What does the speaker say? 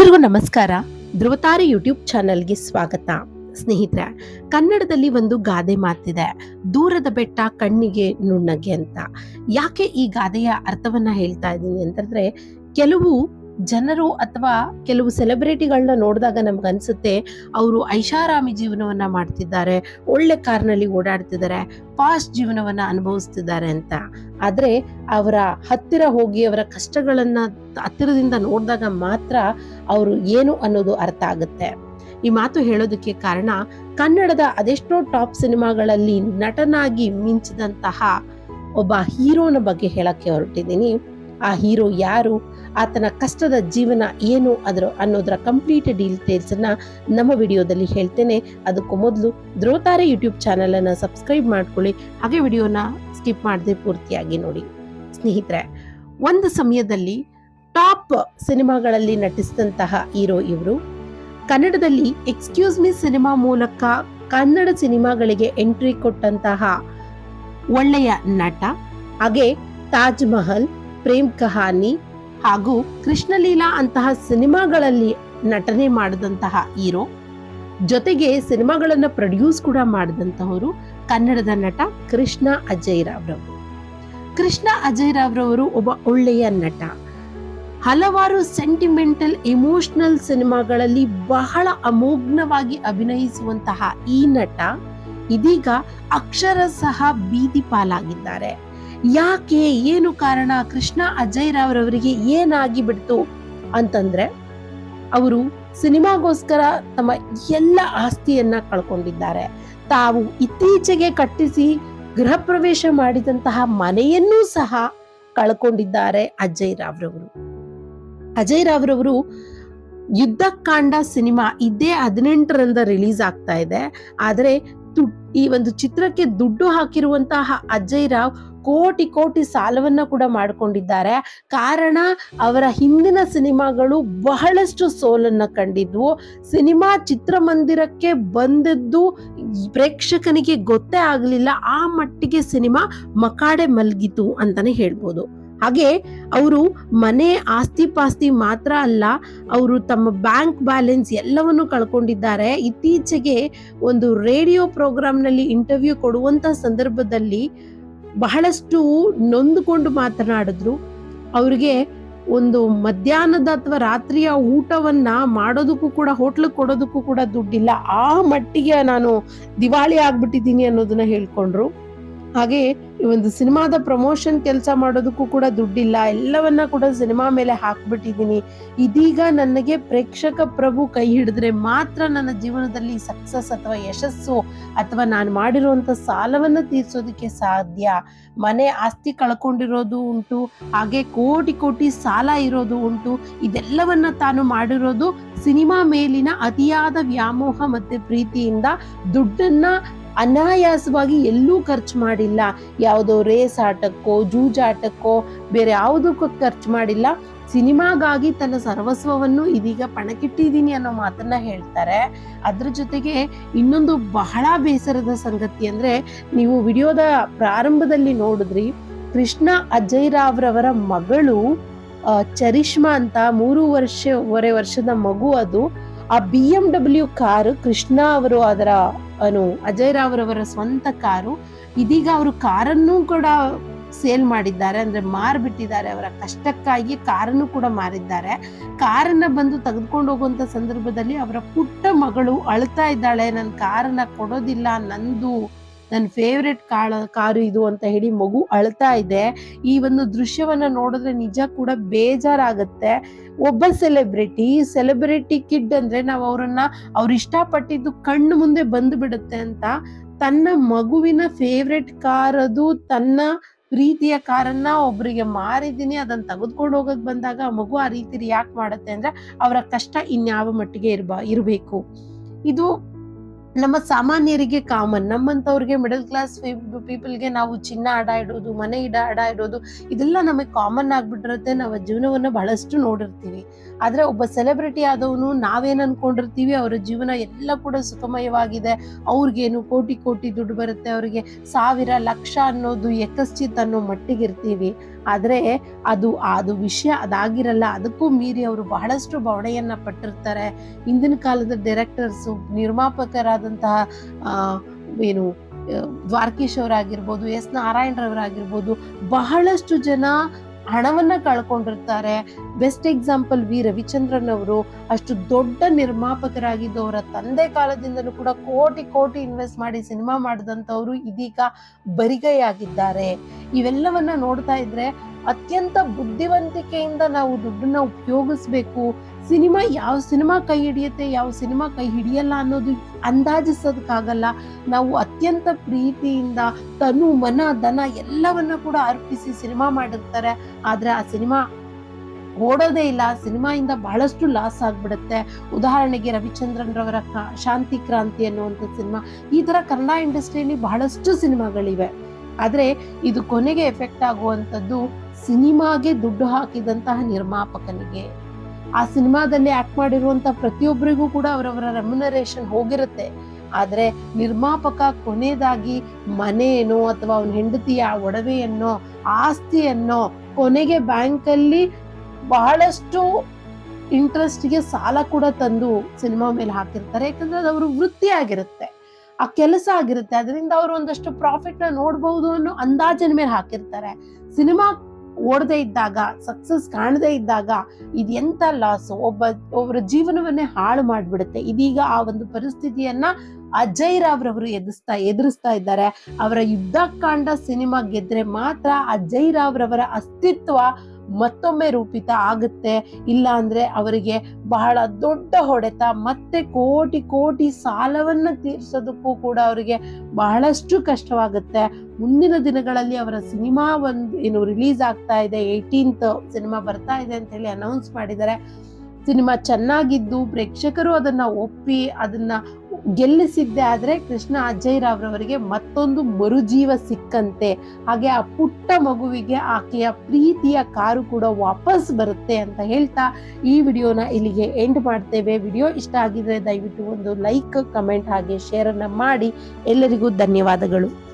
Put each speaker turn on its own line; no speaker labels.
ಎಲ್ಲರಿಗೂ ನಮಸ್ಕಾರ. ಧ್ರುವತಾರೆ ಯೂಟ್ಯೂಬ್ ಚಾನೆಲ್ಗೆ ಸ್ವಾಗತ. ಸ್ನೇಹಿತರೆ, ಕನ್ನಡದಲ್ಲಿ ಒಂದು ಗಾದೆ ಮಾತಿದೆ. ದೂರದ ಬೆಟ್ಟ ಕಣ್ಣಿಗೆ ನುಣ್ಣಗೆ ಅಂತ. ಯಾಕೆ ಈ ಗಾದೆಯ ಅರ್ಥವನ್ನ ಹೇಳ್ತಾ ಇದ್ದೀನಿ ಅಂತಂದ್ರೆ, ಕೆಲವು ಜನರು ಅಥವಾ ಕೆಲವು ಸೆಲೆಬ್ರಿಟಿಗಳನ್ನ ನೋಡಿದಾಗ ನಮ್ಗೆ ಅನ್ಸುತ್ತೆ, ಅವರು ಐಷಾರಾಮಿ ಜೀವನವನ್ನ ಮಾಡ್ತಿದ್ದಾರೆ, ಒಳ್ಳೆ ಕಾರ್ನಲ್ಲಿ ಓಡಾಡ್ತಿದ್ದಾರೆ ಫಾಸ್ಟ್ ಜೀವನವನ್ನ ಅನುಭವಿಸ್ತಿದ್ದಾರೆ ಅಂತ. ಆದರೆ ಅವರ ಹತ್ತಿರ ಹೋಗಿ ಅವರ ಕಷ್ಟಗಳನ್ನ ಹತ್ತಿರದಿಂದ ನೋಡಿದಾಗ ಮಾತ್ರ ಅವರು ಏನು ಅನ್ನೋದು ಅರ್ಥ ಆಗುತ್ತೆ. ಈ ಮಾತು ಹೇಳೋದಕ್ಕೆ ಕಾರಣ, ಕನ್ನಡದ ಅದೆಷ್ಟೋ ಟಾಪ್ ಸಿನಿಮಾಗಳಲ್ಲಿ ನಟನಾಗಿ ಮಿಂಚಿದಂತಹ ಒಬ್ಬ ಹೀರೋನ ಬಗ್ಗೆ ಹೇಳಕ್ಕೆ ಹೊರಟಿದ್ದೀನಿ. ಆ ಹೀರೋ ಯಾರು? ಆತನ ಕಷ್ಟದ ಜೀವನ ಏನು ಅದರ ಅನ್ನೋದರ ಕಂಪ್ಲೀಟ್ ಡೀಲ್ ಅನ್ನ ನಮ್ಮ ವಿಡಿಯೋದಲ್ಲಿ ಹೇಳ್ತೇನೆ. ಅದಕ್ಕೂ ಮೊದಲು ದ್ರೋತಾರೆ ಯೂಟ್ಯೂಬ್ ಚಾನಲನ್ನು ಸಬ್ಸ್ಕ್ರೈಬ್ ಮಾಡ್ಕೊಳ್ಳಿ. ಹಾಗೆ ವಿಡಿಯೋನ ಸ್ಕಿಪ್ ಮಾಡದೆ ಪೂರ್ತಿಯಾಗಿ ನೋಡಿ. ಸ್ನೇಹಿತರೆ, ಒಂದು ಸಮಯದಲ್ಲಿ ಟಾಪ್ ಸಿನಿಮಾಗಳಲ್ಲಿ ನಟಿಸಿದಂತಹ ಹೀರೋ ಇವರು. ಕನ್ನಡದಲ್ಲಿ ಎಕ್ಸ್ಕ್ಯೂಸ್ ಮಿ ಸಿನಿಮಾ ಮೂಲಕ ಕನ್ನಡ ಸಿನಿಮಾಗಳಿಗೆ ಎಂಟ್ರಿ ಕೊಟ್ಟಂತಹ ಒಳ್ಳೆಯ ನಟ. ಹಾಗೆ ತಾಜ್ ಮಹಲ್, ಪ್ರೇಮ್ ಕಹಾನಿ ಹಾಗೂ ಕೃಷ್ಣಲೀಲಾ ಅಂತಹ ಸಿನಿಮಾಗಳಲ್ಲಿ ನಟನೆ ಮಾಡಿದಂತಹ ಹೀರೋ. ಜೊತೆಗೆ ಸಿನಿಮಾಗಳನ್ನ ಪ್ರೊಡ್ಯೂಸ್ ಕೂಡ ಮಾಡಿದಂತಹವರು ಕನ್ನಡದ ನಟ ಕೃಷ್ಣ ಅಜಯ್ ರಾವ್ರವರು. ಕೃಷ್ಣ ಅಜಯ್ ರಾವ್ರವರು ಒಬ್ಬ ಒಳ್ಳೆಯ ನಟ. ಹಲವಾರು ಸೆಂಟಿಮೆಂಟಲ್ ಇಮೋಷನಲ್ ಸಿನಿಮಾಗಳಲ್ಲಿ ಬಹಳ ಅಮೋಘ್ನವಾಗಿ ಅಭಿನಯಿಸುವಂತಹ ಈ ನಟ ಇದೀಗ ಅಕ್ಷರ ಸಹ ಬೀದಿ ಪಾಲಾಗಿದ್ದಾರೆ. ಯಾಕೆ, ಏನು ಕಾರಣ, ಕೃಷ್ಣ ಅಜಯ್ ರಾವ್ರವರಿಗೆ ಏನಾಗಿ ಬಿಡ್ತು ಅಂತಂದ್ರೆ, ಅವರು ಸಿನಿಮಾಗೋಸ್ಕರ ತಮ್ಮ ಎಲ್ಲ ಆಸ್ತಿಯನ್ನ ಕಳ್ಕೊಂಡಿದ್ದಾರೆ. ತಾವು ಇತ್ತೀಚೆಗೆ ಕಟ್ಟಿಸಿ ಗೃಹ ಪ್ರವೇಶ ಮಾಡಿದಂತಹ ಮನೆಯನ್ನೂ ಸಹ ಕಳ್ಕೊಂಡಿದ್ದಾರೆ ಅಜಯ್ ರಾವ್ರವರು ಅಜಯ್ ರಾವ್ರವರು ಯುದ್ಧಕಾಂಡ ಸಿನಿಮಾ ಇದೇ ಹದಿನೆಂಟರಿಂದ ರಿಲೀಸ್ ಆಗ್ತಾ ಇದೆ. ಆದರೆ ಈ ಒಂದು ಚಿತ್ರಕ್ಕೆ ದುಡ್ಡು ಹಾಕಿರುವಂತಹ ಅಜಯ್ ರಾವ್ ಕೋಟಿ ಕೋಟಿ ಸಾಲವನ್ನ ಕೂಡ ಮಾಡಿಕೊಂಡಿದ್ದಾರೆ. ಕಾರಣ ಅವರ ಹಿಂದಿನ ಸಿನಿಮಾಗಳು ಬಹಳಷ್ಟು ಸೋಲನ್ನ ಕಂಡಿದ್ವು. ಸಿನಿಮಾ ಚಿತ್ರಮಂದಿರಕ್ಕೆ ಬಂದದ್ದು ಪ್ರೇಕ್ಷಕನಿಗೆ ಗೊತ್ತೇ ಆಗಲಿಲ್ಲ. ಆ ಮಟ್ಟಿಗೆ ಸಿನಿಮಾ ಮಕಾಡೆ ಮಲಗಿತು ಅಂತಾನೆ ಹೇಳ್ಬೋದು. ಹಾಗೆ ಅವರು ಮನೆ ಆಸ್ತಿ ಪಾಸ್ತಿ ಮಾತ್ರ ಅಲ್ಲ, ಅವರು ತಮ್ಮ ಬ್ಯಾಂಕ್ ಬ್ಯಾಲೆನ್ಸ್ ಎಲ್ಲವನ್ನು ಕಳ್ಕೊಂಡಿದ್ದಾರೆ. ಇತ್ತೀಚೆಗೆ ಒಂದು ರೇಡಿಯೋ ಪ್ರೋಗ್ರಾಂನಲ್ಲಿ ಇಂಟರ್ವ್ಯೂ ಕೊಡುವಂತ ಸಂದರ್ಭದಲ್ಲಿ ಬಹಳಷ್ಟು ನೊಂದುಕೊಂಡು ಮಾತನಾಡಿದ್ರು. ಅವ್ರಿಗೆ ಒಂದು ಮಧ್ಯಾಹ್ನದ ಅಥವಾ ರಾತ್ರಿಯ ಊಟವನ್ನ ಮಾಡೋದಕ್ಕೂ ಕೂಡ, ಹೋಟ್ಲಿಗೆ ಕೊಡೋದಕ್ಕೂ ಕೂಡ ದುಡ್ಡಿಲ್ಲ. ಆ ಮಟ್ಟಿಗೆ ನಾನು ದಿವಾಳಿ ಆಗ್ಬಿಟ್ಟಿದ್ದೀನಿ ಅನ್ನೋದನ್ನ ಹೇಳ್ಕೊಂಡ್ರು. ಹಾಗೆ ಈ ಒಂದು ಸಿನಿಮಾದ ಪ್ರಮೋಷನ್ ಕೆಲಸ ಮಾಡೋದಕ್ಕೂ ಕೂಡ ದುಡ್ಡಿಲ್ಲ. ಎಲ್ಲವನ್ನ ಕೂಡ ಸಿನಿಮಾ ಮೇಲೆ ಹಾಕ್ಬಿಟ್ಟಿದ್ದೀನಿ. ಇದೀಗ ನನಗೆ ಪ್ರೇಕ್ಷಕ ಪ್ರಭು ಕೈ ಹಿಡಿದ್ರೆ ಮಾತ್ರ ನನ್ನ ಜೀವನದಲ್ಲಿ ಸಕ್ಸಸ್ ಅಥವಾ ಯಶಸ್ಸು ಅಥವಾ ನಾನು ಮಾಡಿರುವಂತ ಸಾಲವನ್ನ ತೀರಿಸೋದಕ್ಕೆ ಸಾಧ್ಯ. ಮನೆ ಆಸ್ತಿ ಕಳ್ಕೊಂಡಿರೋದು ಉಂಟು, ಹಾಗೆ ಕೋಟಿ ಕೋಟಿ ಸಾಲ ಇರೋದು ಉಂಟು. ಇದೆಲ್ಲವನ್ನ ತಾನು ಮಾಡಿರೋದು ಸಿನಿಮಾ ಮೇಲಿನ ಅತಿಯಾದ ವ್ಯಾಮೋಹ ಮತ್ತೆ ಪ್ರೀತಿಯಿಂದ ದುಡ್ಡನ್ನ ಅನಾಯಾಸವಾಗಿ ಎಲ್ಲೂ ಖರ್ಚು ಮಾಡಿಲ್ಲ. ಯಾವುದೋ ರೇಸ್ ಆಟಕ್ಕೋ ಜೂಜಾಟಕ್ಕೋ ಬೇರೆ ಯಾವುದಕ್ಕೂ ಖರ್ಚು ಮಾಡಿಲ್ಲ. ಸಿನಿಮಾಗಾಗಿ ತನ್ನ ಸರ್ವಸ್ವವನ್ನು ಇದೀಗ ಪಣಕ್ಕಿಟ್ಟಿದ್ದೀನಿ ಅನ್ನೋ ಮಾತನ್ನ ಹೇಳ್ತಾರೆ. ಅದ್ರ ಜೊತೆಗೆ ಇನ್ನೊಂದು ಬಹಳ ಬೇಸರದ ಸಂಗತಿ ಅಂದ್ರೆ, ನೀವು ವಿಡಿಯೋದ ಪ್ರಾರಂಭದಲ್ಲಿ ನೋಡಿದ್ರಿ, ಕೃಷ್ಣ ಅಜಯ್ ರಾವ್ರವರ ಮಗಳು ಚರಿಷ್ಮಾ ಅಂತ ಮೂರು ವರ್ಷವರೆ ವರ್ಷದ ಮಗು ಅದು. ಆ B M W car Krishna ಅವರು ಅದರ ಅನು ಅಜಯ್ ರಾವ್ರವರ ಸ್ವಂತ ಕಾರು. ಇದೀಗ ಅವರು ಕಾರನ್ನು ಕೂಡ ಸೇಲ್ ಮಾಡಿದ್ದಾರೆ. ಅಂದ್ರೆ ಮಾರ್ಬಿಟ್ಟಿದ್ದಾರೆ. ಅವರ ಕಷ್ಟಕ್ಕಾಗಿ ಕಾರನ್ನು ಕೂಡ ಮಾರಿದ್ದಾರೆ. ಕಾರನ್ನ ಬಂದು ತೆಗೆದುಕೊಂಡು ಹೋಗುವಂತ ಸಂದರ್ಭದಲ್ಲಿ ಅವರ ಪುಟ್ಟ ಮಗಳು ಅಳ್ತಾ ಇದ್ದಾಳೆ. ನನ್ನ ಕಾರನ್ನ ಕೊಡೋದಿಲ್ಲ. ನಂದು ನನ್ನ ಫೇವ್ರೆಟ್ ಕಾಳ, ಕಾರು ಇದು ಅಂತ ಹೇಳಿ ಮಗು ಅಳ್ತಾ ಇದೆ. ಈ ಒಂದು ದೃಶ್ಯವನ್ನ ನೋಡಿದ್ರೆ ನಿಜ ಕೂಡ ಬೇಜಾರಾಗುತ್ತೆ. ಒಬ್ಬ ಸೆಲೆಬ್ರಿಟಿ ಸೆಲೆಬ್ರಿಟಿ ಕಿಡ್ ಅಂದ್ರೆ ನಾವು ಅವರನ್ನ ಅವ್ರು ಇಷ್ಟಪಟ್ಟಿದ್ದು ಕಣ್ಣು ಮುಂದೆ ಬಂದು ಬಿಡುತ್ತೆ ಅಂತ ತನ್ನ ಮಗುವಿನ ಫೇವ್ರೆಟ್ ಕಾರ್ ಅದು ತನ್ನ ಪ್ರೀತಿಯ ಕಾರನ್ನ ಒಬ್ಬರಿಗೆ ಮಾರಿದ್ದೀನಿ, ಅದನ್ನ ತೆಗೆದುಕೊಂಡು ಹೋಗಕ್ ಬಂದಾಗ ಮಗು ಆ ರೀತಿ ರಿಯಾಕ್ಟ್ ಮಾಡುತ್ತೆ ಅಂದ್ರೆ ಅವರ ಕಷ್ಟ ಇನ್ಯಾವ ಮಟ್ಟಿಗೆ ಇರ್ಬ, ಇರಬೇಕು. ಇದು ನಮ್ಮ ಸಾಮಾನ್ಯರಿಗೆ ಕಾಮನ್ ನಮ್ಮಂತವ್ರಿಗೆ ಮಿಡಲ್ ಕ್ಲಾಸ್ ಪೀಪಲ್ಗೆ ನಾವು ಚಿನ್ನ ಅಡ ಇಡೋದು, ಮನೆ ಇಡ, ಅಡ ಇಡೋದು, ಇದೆಲ್ಲ ನಮಗೆ ಕಾಮನ್ ಆಗ್ಬಿಟ್ಟಿರುತ್ತೆ. ನಾವು ಜೀವನವನ್ನ ಬಹಳಷ್ಟು ನೋಡಿರ್ತೀವಿ. ಆದ್ರೆ ಒಬ್ಬ ಸೆಲೆಬ್ರಿಟಿ ಆದವನು ನಾವೇನ್ ಅನ್ಕೊಂಡಿರ್ತೀವಿ? ಅವರ ಜೀವನ ಎಲ್ಲ ಕೂಡ ಸುಖಮಯವಾಗಿದೆ. ಅವ್ರಿಗೇನು ಕೋಟಿ ಕೋಟಿ ದುಡ್ಡು ಬರುತ್ತೆ. ಅವ್ರಿಗೆ ಸಾವಿರ, ಲಕ್ಷ ಅನ್ನೋದು ಯಕಶ್ಚಿತ್ ಅನ್ನೋ ಮಟ್ಟಿಗಿರ್ತೀವಿ. ಆದರೆ ಅದು ಅದು ವಿಷಯ ಅದಾಗಿರಲ್ಲ, ಅದಕ್ಕೂ ಮೀರಿ ಅವರು ಬಹಳಷ್ಟು ಬವಣೆಯನ್ನು ಪಟ್ಟಿರ್ತಾರೆ. ಹಿಂದಿನ ಕಾಲದ ಡೈರೆಕ್ಟರ್ಸು ನಿರ್ಮಾಪಕರಾದಂತಹ ಏನು, ದ್ವಾರಕೀಶ್ ಅವರಾಗಿರ್ಬೋದು, ಎಸ್ ನಾರಾಯಣರವರಾಗಿರ್ಬೋದು ಬಹಳಷ್ಟು ಜನ ಹಣವನ್ನ ಕಳ್ಕೊಂಡಿರ್ತಾರೆ. ಬೆಸ್ಟ್ ಎಕ್ಸಾಂಪಲ್ ವಿ ರವಿಚಂದ್ರನ್ ಅವರು ಅಷ್ಟು ದೊಡ್ಡ ನಿರ್ಮಾಪಕರಾಗಿದ್ದು ಅವರ ತಂದೆ ಕಾಲದಿಂದಲೂ ಕೂಡ ಕೋಟಿ ಕೋಟಿ ಇನ್ವೆಸ್ಟ್ ಮಾಡಿ ಸಿನಿಮಾ ಮಾಡಿದಂಥವ್ರು ಇದೀಗ ಬರಿಗೈಯಾಗಿದ್ದಾರೆ. ಇವೆಲ್ಲವನ್ನ ನೋಡ್ತಾ ಇದ್ರೆ ಅತ್ಯಂತ ಬುದ್ಧಿವಂತಿಕೆಯಿಂದ ನಾವು ದುಡ್ಡನ್ನ ಉಪಯೋಗಿಸ್ಬೇಕು. ಸಿನಿಮಾ ಯಾವ ಸಿನಿಮಾ ಕೈ ಹಿಡಿಯುತ್ತೆ, ಯಾವ ಸಿನಿಮಾ ಕೈ ಹಿಡಿಯಲ್ಲ ಅನ್ನೋದು ಅಂದಾಜಿಸೋದಕ್ಕಾಗಲ್ಲ. ನಾವು ಅತ್ಯಂತ ಪ್ರೀತಿಯಿಂದ ತನು, ಮನ ದನ ಎಲ್ಲವನ್ನ ಕೂಡ ಅರ್ಪಿಸಿ ಸಿನಿಮಾ ಮಾಡಿರ್ತಾರೆ. ಆದರೆ ಆ ಸಿನಿಮಾ ಓಡೋದೇ ಇಲ್ಲ. ಸಿನಿಮಾಯಿಂದ ಬಹಳಷ್ಟು ಲಾಸ್ ಆಗಿಬಿಡುತ್ತೆ. ಉದಾಹರಣೆಗೆ ರವಿಚಂದ್ರನ್ ರವರ ಶಾಂತಿ ಕ್ರಾಂತಿ ಅನ್ನುವಂಥ ಸಿನಿಮಾ. ಈ ಥರ ಕನ್ನಡ ಇಂಡಸ್ಟ್ರಿಯಲ್ಲಿ ಬಹಳಷ್ಟು ಸಿನಿಮಾಗಳಿವೆ. ಆದರೆ ಇದು ಕೊನೆಗೆ ಎಫೆಕ್ಟ್ ಆಗುವಂಥದ್ದು ಸಿನಿಮಾಗೆ ದುಡ್ಡು ಹಾಕಿದಂತಹ ನಿರ್ಮಾಪಕನಿಗೆ. ಆ ಸಿನಿಮಾದಲ್ಲಿ ಆಕ್ಟ್ ಮಾಡಿರುವಂತ ಪ್ರತಿಯೊಬ್ಬರಿಗೂ ಕೂಡ ಅವರವರ ರೆಮ್ಯುನರೇಷನ್ ಹೋಗಿರುತ್ತೆ. ಆದ್ರೆ ನಿರ್ಮಾಪಕ ಕೊನೆಯದಾಗಿ ಮನೆಯೇನೋ ಅಥವಾ ಅವನ ಹೆಂಡತಿಯ ಒಡವೆಯನ್ನೋ, ಆಸ್ತಿಯನ್ನೋ ಕೊನೆಗೆ ಬ್ಯಾಂಕಲ್ಲಿ ಬಹಳಷ್ಟು ಇಂಟ್ರೆಸ್ಟ್ಗೆ ಸಾಲ ಕೂಡ ತಂದು ಸಿನಿಮಾ ಮೇಲೆ ಹಾಕಿರ್ತಾರೆ. ಯಾಕಂದ್ರೆ ಅದು ಅವರು ವೃತ್ತಿ ಆಗಿರುತ್ತೆ. ಆ ಕೆಲಸ ಆಗಿರುತ್ತೆ. ಅದರಿಂದ ಅವರು ಒಂದಷ್ಟು ಪ್ರಾಫಿಟ್ನ ನೋಡ್ಬಹುದು ಅನ್ನೋ ಅಂದಾಜಿನ ಮೇಲೆ ಹಾಕಿರ್ತಾರೆ. ಸಿನಿಮಾ ಓಡದೆ ಇದ್ದಾಗ ಸಕ್ಸಸ್ ಕಾಣದೇ ಇದ್ದಾಗ ಇದು ಎಂತ ಲಾಸ್ ಒಬ್ಬ ಒಬ್ಬರ ಜೀವನವನ್ನೇ ಹಾಳು ಮಾಡಿಬಿಡುತ್ತೆ. ಇದೀಗ ಆ ಒಂದು ಪರಿಸ್ಥಿತಿಯನ್ನ ಅಜಯ್ ರಾವ್ ರವರು ಎದುರಿಸ್ತಾ ಎದುರಿಸ್ತಾ ಇದ್ದಾರೆ. ಅವರ ಯುದ್ಧಕಾಂಡ ಸಿನಿಮಾ ಗೆದ್ರೆ ಮಾತ್ರ ಅಜಯ್ ರಾವ್ ರವರ ಅಸ್ತಿತ್ವ ಮತ್ತೊಮ್ಮೆ ರೂಪಿತ ಆಗುತ್ತೆ. ಇಲ್ಲ ಅಂದ್ರೆ ಅವರಿಗೆ ಬಹಳ ದೊಡ್ಡ ಹೊಡೆತ, ಮತ್ತೆ ಕೋಟಿ ಕೋಟಿ ಸಾಲವನ್ನ ತೀರಿಸೋದಕ್ಕೂ ಕೂಡ ಅವರಿಗೆ ಬಹಳಷ್ಟು ಕಷ್ಟವಾಗುತ್ತೆ. ಮುಂದಿನ ದಿನಗಳಲ್ಲಿ ಅವರ ಸಿನಿಮಾ ಒಂದು ಏನು ರಿಲೀಸ್ ಆಗ್ತಾ ಇದೆ ಏಯ್ಟೀನ್ತ್ ಸಿನಿಮಾ ಬರ್ತಾ ಇದೆ ಅಂತ ಹೇಳಿ ಅನೌನ್ಸ್ ಮಾಡಿದ್ದಾರೆ. ಸಿನಿಮಾ ಚೆನ್ನಾಗಿದ್ದು ಪ್ರೇಕ್ಷಕರು ಅದನ್ನ ಒಪ್ಪಿ, ಅದನ್ನ ಗೆಲ್ಲಿಸಿದ್ದೆ ಆದರೆ ಕೃಷ್ಣ ರಾವ್ ಮತ್ತೊಂದು ಮರುಜೀವ ಸಿಕ್ಕಂತೆ. ಹಾಗೆ ಆ ಪುಟ್ಟ ಮಗುವಿಗೆ ಆಕೆಯ ಪ್ರೀತಿಯ ಕಾರು ಕೂಡ ವಾಪಸ್ ಬರುತ್ತೆ ಅಂತ ಹೇಳ್ತಾ ಈ ವಿಡಿಯೋನ ಇಲ್ಲಿಗೆ ಎಂಡ್ ಮಾಡ್ತೇವೆ. ವಿಡಿಯೋ ಇಷ್ಟ ಆಗಿದ್ರೆ ದಯವಿಟ್ಟು ಒಂದು ಲೈಕ್ ಕಮೆಂಟ್ ಹಾಗೆ ಶೇರನ್ನು ಮಾಡಿ. ಎಲ್ಲರಿಗೂ ಧನ್ಯವಾದಗಳು.